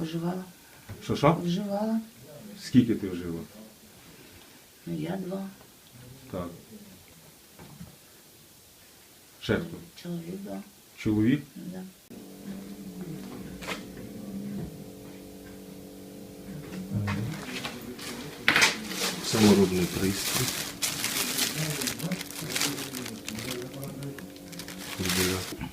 Вживала. Що що? Вживала. Скільки ти вжила? Ну, я два. Так. Ще хто? Чоловік два. Чоловік? Да. Саморобний пристрій.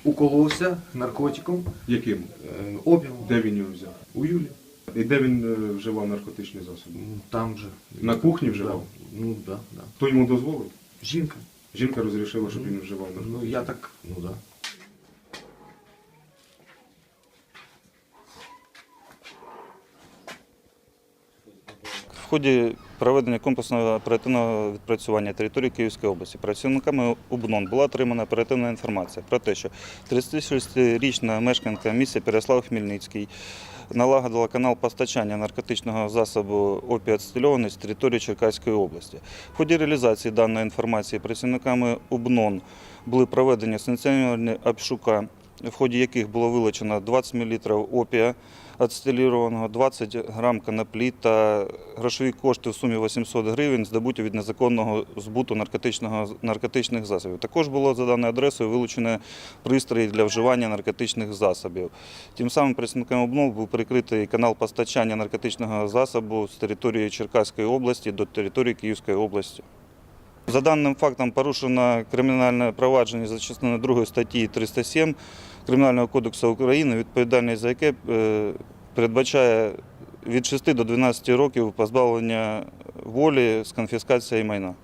Уколовся наркотиком, Яким? е, опіумом. Де він його взяв? У Юлі. І де він е, вживав наркотичні засоби? Ну, Там же. На кухні вживав? Да. Ну, да, да. Хто йому дозволив? Жінка. Жінка розрішила, щоб він вживав наркотики. Ну, я так, ну да. В ході проведення комплексного оперативного відпрацювання території Київської області працівниками УБНОН була отримана оперативна інформація про те, що 36-річна мешканка міста Переслав Хмельницький налагодила канал постачання наркотичного засобу опіацетильований з території Черкаської області. В ході реалізації даної інформації працівниками УБНОН були проведені санкціоновані обшука, в ході яких було вилучено 20 мл опія ацетилірованого, 20 грам коноплі та грошові кошти в сумі 800 гривень, здобуті від незаконного збуту наркотичного, наркотичних засобів. Також було за даною адресою вилучено пристрої для вживання наркотичних засобів. Тим самим працівникам ОБНОВ був перекритий канал постачання наркотичного засобу з території Черкаської області до території Київської області. За даним фактом порушено кримінальне провадження за частиною 2 статті 307 Кримінального кодексу України, відповідальність за яке е, передбачає від 6 до 12 років позбавлення волі з конфіскацією майна.